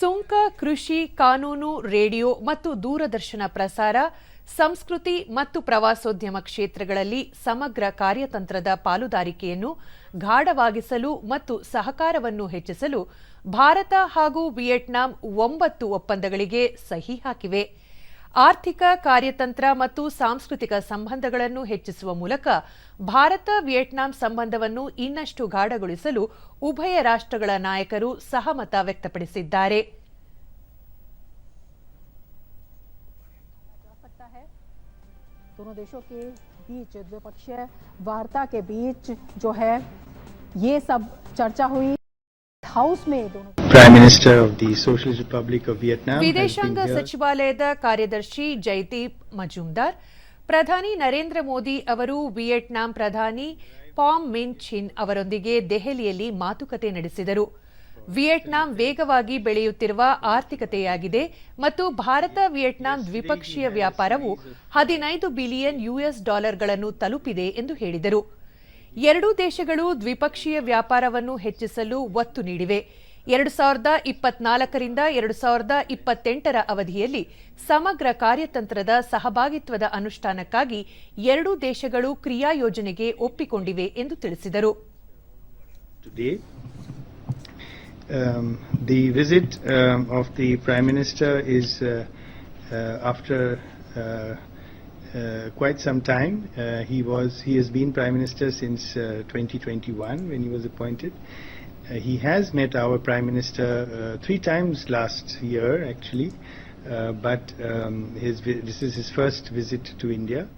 ಸುಂಕ, ಕೃಷಿ, ಕಾನೂನು, ರೇಡಿಯೋ ಮತ್ತು ದೂರದರ್ಶನ ಪ್ರಸಾರ, ಸಂಸ್ಕೃತಿ ಮತ್ತು ಪ್ರವಾಸೋದ್ಯಮ ಕ್ಷೇತ್ರಗಳಲ್ಲಿ ಸಮಗ್ರ ಕಾರ್ಯತಂತ್ರದ ಪಾಲುದಾರಿಕೆಯನ್ನು ಗಾಢವಾಗಿಸಲು ಮತ್ತು ಸಹಕಾರವನ್ನು ಹೆಚ್ಚಿಸಲು ಭಾರತ ಹಾಗೂ ವಿಯೆಟ್ನಾಂ ಒಂಬತ್ತು ಒಪ್ಪಂದಗಳಿಗೆ ಸಹಿ ಹಾಕಿವೆ. ಆರ್ಥಿಕ ಕಾರ್ಯತಂತ್ರ ಮತ್ತು ಸಾಂಸ್ಕೃತಿಕ ಸಂಬಂಧಗಳನ್ನು ಹೆಚ್ಚಿಸುವ ಮೂಲಕ ಭಾರತ ವಿಯೆಟ್ನಾಂ ಸಂಬಂಧವನ್ನು ಇನ್ನಷ್ಟು ಗಾಢಗೊಳಿಸಲು ಉಭಯ ರಾಷ್ಟ್ರಗಳ ನಾಯಕರು ಸಹಮತ ವ್ಯಕ್ತಪಡಿಸಿದ್ದಾರೆ जा सकता है दोनों देशों के बीच द्विपक्षीय वार्ता के बीच जो है ये सब चर्चा हुई ಹೌಸ್ ಮೇ ಇದು. Prime minister of the republic of Vietnam ವಿದೇಶಾಂಗ ಸಚಿವಾಲಯದ ಕಾರ್ಯದರ್ಶಿ ಜೈದೀಪ್ ಮಜುಮ್ದಾರ್ ಪ್ರಧಾನಿ ನರೇಂದ್ರ ಮೋದಿ ಅವರು ವಿಯೆಟ್ನಾಂ ಪ್ರಧಾನಿ ಪಾಮ್ ಮಿನ್ ಚಿನ್ ಅವರೊಂದಿಗೆ ದೆಹಲಿಯಲ್ಲಿ ಮಾತುಕತೆ ನಡೆಸಿದರು. ವಿಯೆಟ್ನಾಂ ವೇಗವಾಗಿ ಬೆಳೆಯುತ್ತಿರುವ ಆರ್ಥಿಕತೆಯಾಗಿದೆ ಮತ್ತು ಭಾರತ ವಿಯೆಟ್ನಾಂ ದ್ವಿಪಕ್ಷೀಯ ವ್ಯಾಪಾರವು ಹದಿನೈದು ಬಿಲಿಯನ್ ಯುಎಸ್ ಡಾಲರ್ಗಳನ್ನು ತಲುಪಿದೆ ಎಂದು ಹೇಳಿದರು. ಎರಡೂ ದೇಶಗಳು ದ್ವಿಪಕ್ಷೀಯ ವ್ಯಾಪಾರವನ್ನು ಹೆಚ್ಚಿಸಲು ಒತ್ತು ನೀಡಿವೆ ಎರಡು ಸಾವಿರದ ಇಪ್ಪತ್ನಾಲ್ಕರಿಂದ ಎರಡು ಸಾವಿರದ ಇಪ್ಪತ್ತೆಂಟರ ಅವಧಿಯಲ್ಲಿ ಸಮಗ್ರ ಕಾರ್ಯತಂತ್ರದ ಸಹಭಾಗಿತ್ವದ ಅನುಷ್ಠಾನಕ್ಕಾಗಿ ಎರಡೂ ದೇಶಗಳು ಕ್ರಿಯಾ ಯೋಜನೆಗೆ ಒಪ್ಪಿಕೊಂಡಿವೆ ಎಂದು ತಿಳಿಸಿದರು. Um, the visit um, of the Prime Minister is uh, uh, after uh, quite some time. Uh, he was he has been Prime Minister since uh, 2021 when he was appointed. Uh, he has met our Prime Minister uh, three times last year actually, uh, but um, his this is his first visit to India.